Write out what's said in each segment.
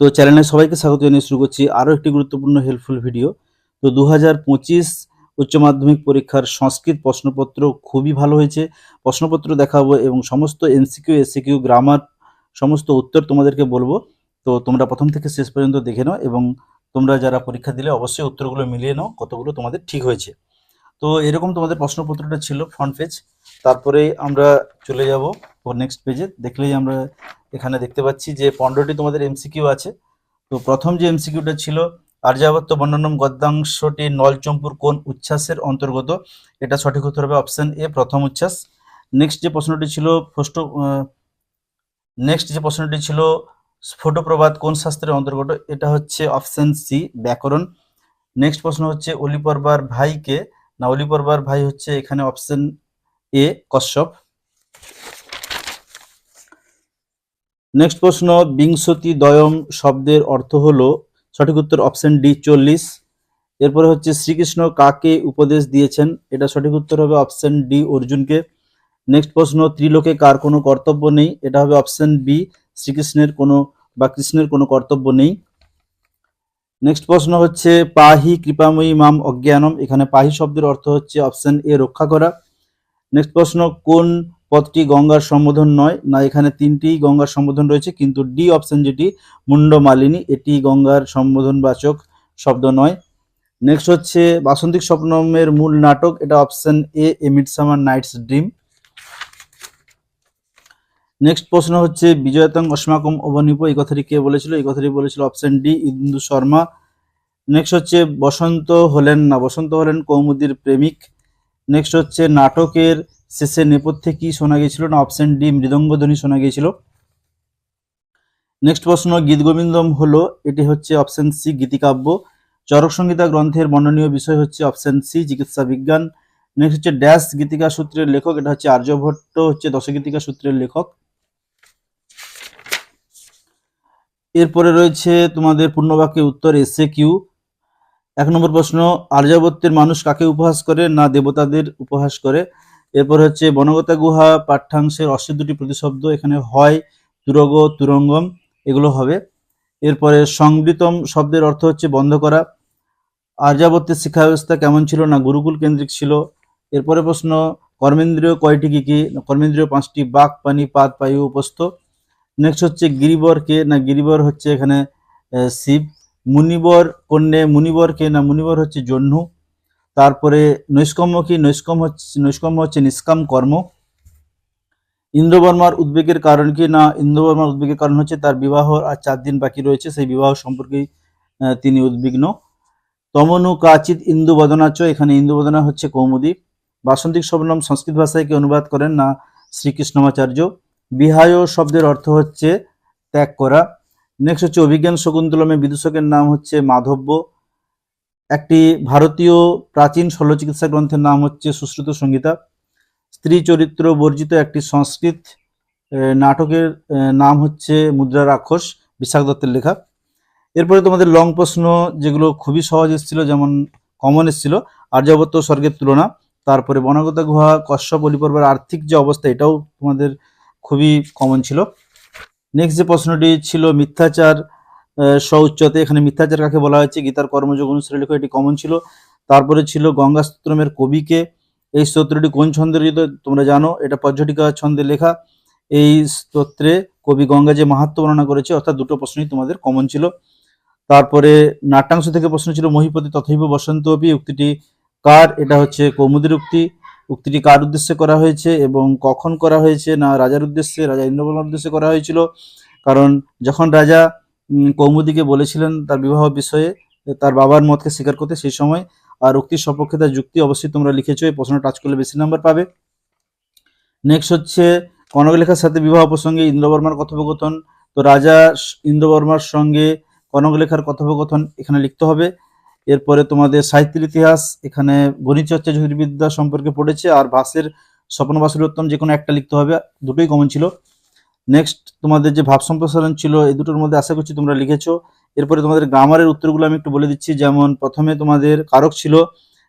তো চ্যানেলে সবাইকে স্বাগত জানিয়ে শুরু করছি আরও একটি গুরুত্বপূর্ণ হেল্পফুল ভিডিও তো দু হাজার পঁচিশ উচ্চ মাধ্যমিক পরীক্ষার সংস্কৃত প্রশ্নপত্র খুবই ভালো হয়েছে। প্রশ্নপত্র দেখাবো এবং সমস্ত এনসিকিউ, এসিকিউ গ্রামার সমস্ত উত্তর তোমাদেরকে বলব। তো তোমরা প্রথম থেকে শেষ পর্যন্ত দেখে নাও এবং তোমরা যারা পরীক্ষা দিলে অবশ্যই উত্তরগুলো মিলিয়ে নাও, কতগুলো তোমাদের ঠিক হয়েছে। তো এরকম তোমাদের প্রশ্নপত্রটা ছিল ফ্রন্ট পেজ তারপরে আমরা চলে যাব নেক্সট পেজে দেখলেই আমরা এখানে দেখতে পাচ্ছি যে পনেরোটি তোমাদের এমসিকিউ আছে। তো প্রথম যে এমসিকিউটা ছিল, আর্যাবত্ত বর্ণনম গদ্যাংশটি নলচম্পুর কোন উচ্ছ্বাসের অন্তর্গত? এটা সঠিক উত্তর হবে অপশন এ প্রথম উচ্ছ্বাস। নেক্সট যে প্রশ্নটি ছিল ফষ্ট নেক্সট যে প্রশ্নটি ছিল, স্ফোটপ্রবাদ কোন শাস্ত্রের অন্তর্গত? এটা হচ্ছে অপশন সি ব্যাকরণ। নেক্সট প্রশ্ন হচ্ছে, অলিপর্বার ভাইকে, না অলিপর্বার ভাই হচ্ছে এখানে অপশন এ কশ্যপ। নেক্সট প্রশ্ন, বিংশতি দয়ম শব্দের অর্থ হলো সঠিক উত্তর অপশন ডি চল্লিশ। এরপরে হচ্ছে, শ্রীকৃষ্ণ কাকে উপদেশ দিয়েছেন? এটা সঠিক উত্তর হবে অপশন ডি অর্জুনকে। নেক্সট প্রশ্ন, ত্রিলোকে কার কোনো কর্তব্য নেই? এটা হবে অপশন বি শ্রীকৃষ্ণের কোনো বা কৃষ্ণের কোনো কর্তব্য নেই। নেক্সট প্রশ্ন হচ্ছে, পাহি কৃপাময়ী মাম অজ্ঞানম। এখানে পাহি শব্দের অর্থ হচ্ছে অপশন এ রক্ষা করা। নেক্সট প্রশ্ন, কোন পদটি গঙ্গার সম্বোধন নয়, না এখানে তিনটি গঙ্গার সম্বোধন রয়েছে, কিন্তু ডি অপশন যেটি মুন্ড মালিনী এটি গঙ্গার সম্বোধনবাচক শব্দ নয়। নেক্সট হচ্ছে বাসন্তিক স্বপ্নমের মূল নাটক, এটা option A A Midsummer Night's Dream next প্রশ্ন হচ্ছে, বিজয়তং অস্মাকম অবনিপ, এই কথাটি কে বলেছিল? এই কথাটি বলেছিল option D Indu Sharma. Next হচ্ছে, বসন্ত হলেন না, বসন্ত হলেন কৌমুদির প্রেমিক। নেক্সট হচ্ছে, নাটকের শেষে নেপথ্যে কি শোনা গিয়েছিল? না, অপশন ডি, মৃদঙ্গধ্বনি শোনা গিয়েছিল। নেক্সট প্রশ্ন, গীত গোবিন্দম হলো, এটি হচ্ছে অপশন সি, গীতিকাব্য। চরক সংহিতা গ্রন্থের বর্ণনীয় বিষয় হচ্ছে অপশন সি, চিকিৎসা বিজ্ঞান। নেক্সট হচ্ছে ড্যাশ গীতিকা সূত্রের লেখক, এটা হচ্ছে আর্যভট্ট হচ্ছে দশগীতিকা সূত্রের লেখক। এরপরে রয়েছে তোমাদের পূর্ণবাক্যে উত্তর, এসে কিউ। এক নম্বর প্রশ্ন, আর্যাবত্যের মানুষ কাকে উপহাস করে? না, দেবতাদের উপহাস করে। এরপর হচ্ছে বনগতা গুহা পাঠ্যাংশের অষ্টি দুটি প্রতিশব্দ, এখানে হয় তুরগ, তুরঙ্গম, এগুলো হবে। এরপরে সংবৃতম শব্দের অর্থ হচ্ছে বন্ধ করা। আর্যাবত্যের শিক্ষা ব্যবস্থা কেমন ছিল না গুরুকুল কেন্দ্রিক ছিল? এরপরে প্রশ্ন, কর্মেন্দ্রীয় কয়টি কি কি? কর্মেন্দ্রীয় পাঁচটি, বাক, পানি, পাত পায়ু উপস্থ। নেক্সট হচ্ছে গিরিবর কে? না, গিরিবর হচ্ছে এখানে শিব। মুনিবর কন্যে, মুনিবর কে? না, মুনিবর হচ্ছে জহ্নু। তারপরে নৈষ্কম্য কি? নৈষ্কম্য হচ্ছে নৈষ্কম্য হচ্ছে নিষ্কাম কর্ম। ইন্দ্রবর্মার উদ্বেগের কারণ কি? না ইন্দ্রবর্মার উদ্বেগের কারণ হচ্ছে তার বিবাহ আর চার দিন বাকি রয়েছে। সেই বিবাহ সম্পর্কেই আহ, তিনি উদ্বিগ্ন। তমনু কাচিত ইন্দু বদনাচ এখানে ইন্দু বদনা হচ্ছে কৌমুদি বাসন্তিক শবনম সংস্কৃত ভাষায় কে অনুবাদ করেন? না শ্রীকৃষ্ণমাচার্য। বিহায় শব্দের অর্থ হচ্ছে ত্যাগ করা। নেক্সট হচ্ছে অভিজ্ঞান শকুন্তলমে বিদূষকের নাম হচ্ছে মাধব্য। একটি ভারতীয় প্রাচীন শল্যচিকিৎসা গ্রন্থের নাম হচ্ছে সুশ্রুত সংহিতা স্ত্রী চরিত্র বর্জিত একটি সংস্কৃত নাটকের নাম হচ্ছে মুদ্রা রাক্ষস, বিশাখ দত্তের লেখা। এরপরে তোমাদের লং প্রশ্ন, যেগুলো খুবই সহজ এসেছিল, যেমন কমন এসেছিল আর্যাবত্ত স্বর্গের তুলনা, তারপরে বনগতা গুহা, কশ্যপ অলিপর্বের আর্থিক যে অবস্থা, এটাও তোমাদের খুবই কমন ছিল। নেক্সট যে প্রশ্নটি ছিল, মিথ্যাচার স্বউচ্চতে এখানে মিথ্যাচার কাকে বলা হয়েছে? গীতার কর্মযোগ অনুসারে লেখা, এটি কমন ছিল। তারপরে ছিল গঙ্গা স্তোত্রমের কবিকে। এই স্তোত্রটি কোন ছন্দে তোমরা জানো? এটা পর্যটিকা ছন্দে লেখা। এই স্তোত্রে কবি গঙ্গা যে মাহাত্ম বর্ণনা করেছে, অর্থাৎ দুটো প্রশ্নই তোমাদের কমন ছিল। তারপরে নাট্যাংশ থেকে প্রশ্ন ছিল, মহিপতি তথৈব বসন্ত অপি, উক্তিটি কার? এটা হচ্ছে কৌমুদের উক্তি। উক্তিটি কার উদ্দেশ্যে করা হয়েছে এবং কখন করা হয়েছে, না রাজার উদ্দেশ্যে, রাজা ইন্দ্রবর্মার উদ্দেশ্যে করা হয়েছিল। কারণ যখন রাজা কৌমুদীকে বলেছিলেন তার বিবাহ বিষয়ে তার বাবার মতকে স্বীকার করতে সেই সময় আর উক্তির সপক্ষে তার যুক্তি অবশ্যই তোমরা লিখেছো, এই প্রশ্ন টাচ করলে বেশি নাম্বার পাবে। নেক্সট হচ্ছে, কনকলেখার সাথে বিবাহ প্রসঙ্গে ইন্দ্রবর্মার কথোপকথন। তো রাজা ইন্দ্রবর্মার সঙ্গে কনকলেখার কথোপকথন এখানে লিখতে হবে। এরপরে তোমাদের সাহিত্যের ইতিহাস, এখানে গণিতচর্চা জ্যোতির্বিদ্যা সম্পর্কে পড়েছে আর ভাষের স্বপ্নবাসুরোত্তম যে কোনো একটা লিখতে হবে, দুটোই কমন ছিল। নেক্সট তোমাদের যে ভাব সম্প্রসারণ ছিল, এই দুটোর মধ্যে আশা করছি তোমরা লিখেছো। এরপরে তোমাদের গ্রামারের উত্তরগুলো আমি একটু বলে দিচ্ছি। যেমন প্রথমে তোমাদের কারক ছিল,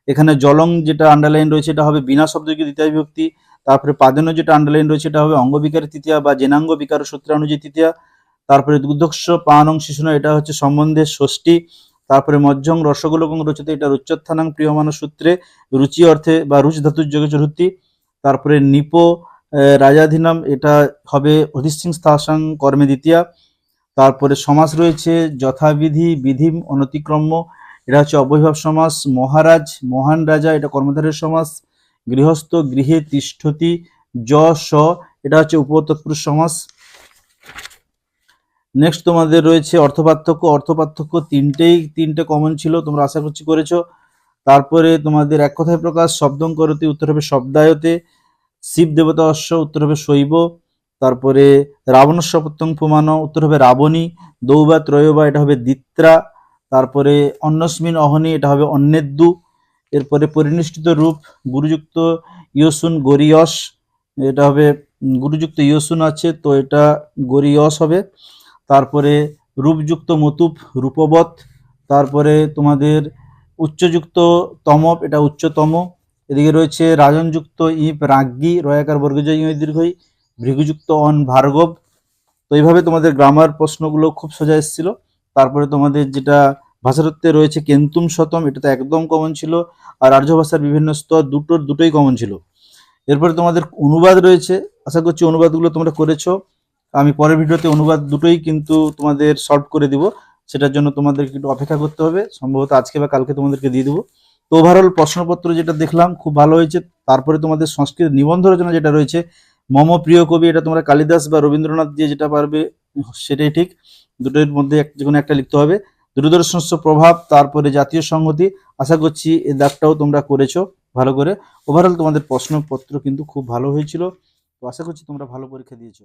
এখানে জলং যেটা আন্ডারলাইন রয়েছে, এটা হবে বিনা শব্দকে দ্বিতীয় বিভক্তি। তারপরে পাদেন্য যেটা আন্ডারলাইন রয়েছে, এটা হবে অঙ্গবিকার তৃতীয়া বা জেনাঙ্গ বিকার সূত্রানুযায়ী তৃতীয়া। তারপরে দুগ্ধস্য পানং শিশুনা, এটা হচ্ছে সম্বন্ধে ষষ্ঠী। তারপরে মজ্জং, রসগোলকং রচিত, এটা রুচ্যত্থানাং প্রিয়মান সূত্রে, রুচি অর্থে বা রুচ ধাতুর যোগে চতুর্থী। তারপরে নিপো রাজাধীনাম, এটা হবে অধিসিং স্থাসাং কর্মে দ্বিতীয়া। তারপরে সমাস রয়েছে, যথাবিধি, বিধিম, অনতিক্রম্য। এটা হচ্ছে অবৈভাব সমাস, মহারাজ, মহান রাজা, এটা কর্মধারের সমাস। গৃহস্থ, গৃহে তিষ্ঠতি, য, স, এটা হচ্ছে উপতৎপুরুষ সমাস। নেক্সট তোমাদের রয়েছে অর্থপার্থক্য। অর্থপার্থক্য তিনটেই, তিনটে কমন ছিল, তোমরা আশা করছি করেছ। তারপরে তোমাদের এক কথায় প্রকাশ, শব্দং করতে, উত্তর হবে শব্দায়তে। শিব দেবতা অশ্ব, উত্তর হবে শৈব, তারপরে রাবণ সপত্যং প্রমাণ, উত্তর হবে রাবণী, দৌবা, ত্রয়বা, এটা হবে দিত্রা তারপরে অন্নস্মিন, অহনি, এটা হবে অন্নেদ্দু, এরপরে পরিনিষ্ঠিত রূপ, গুরুযুক্ত ইয়সুন, গরিয়স, এটা হবে গুরুযুক্ত ইয়সুন আছে, তো এটা গরিয়স হবে, তারপরে রূপযুক্ত মতুপ, রূপবৎ, তারপরে তোমাদের উচ্চযুক্ত তমপ এটা উচ্চতম এদিকে রয়েছে রাজনযুক্ত ইপ রাজ্ঞি রয়াকার বর্গজয় ইয় দীর্ঘই, ভৃগুযুক্ত অন ভার্গব। তো এইভাবে তোমাদের গ্রামার প্রশ্নগুলো খুব সোজা এসেছিল। তারপরে তোমাদের যেটা ভাষাতত্ত্বে রয়েছে কেন্তুম শতম, এটা তো একদম কমন ছিল। আর আর্য ভাষার বিভিন্ন স্তর দুটোর দুটোই কমন ছিল। এরপরে তোমাদের অনুবাদ রয়েছে। আশা করছি অনুবাদগুলো তোমরা করেছ। আমি পরের ভিডিওতে অনুবাদ দুটোই কিন্তু তোমাদের সলভ করে দিব। সেটার জন্য তোমাদেরকে একটু অপেক্ষা করতে হবে। সম্ভবত আজকে বা কালকে তোমাদেরকে দিয়ে দেবো। তো ওভারঅল প্রশ্নপত্র যেটা দেখলাম, খুব ভালো হয়েছে। তারপরে তোমাদের সংস্কৃত নিবন্ধ রচনা যেটা রয়েছে, মম প্রিয় কবি এটা তোমরা কালিদাস বা রবীন্দ্রনাথ দিয়ে যেটা পারবে, সেটাই ঠিক। দুটোর মধ্যে যে কোনো একটা লিখতে হবে। দূরদর্শনস্য প্রভাব, তারপরে জাতীয় সংহতি। আশা করছি এই দাগটাও তোমরা করেছ ভালো করে। ওভারঅল তোমাদের প্রশ্নপত্র কিন্তু খুব ভালো হয়েছিল। তো আশা করছি তোমরা ভালো পরীক্ষা দিয়েছ।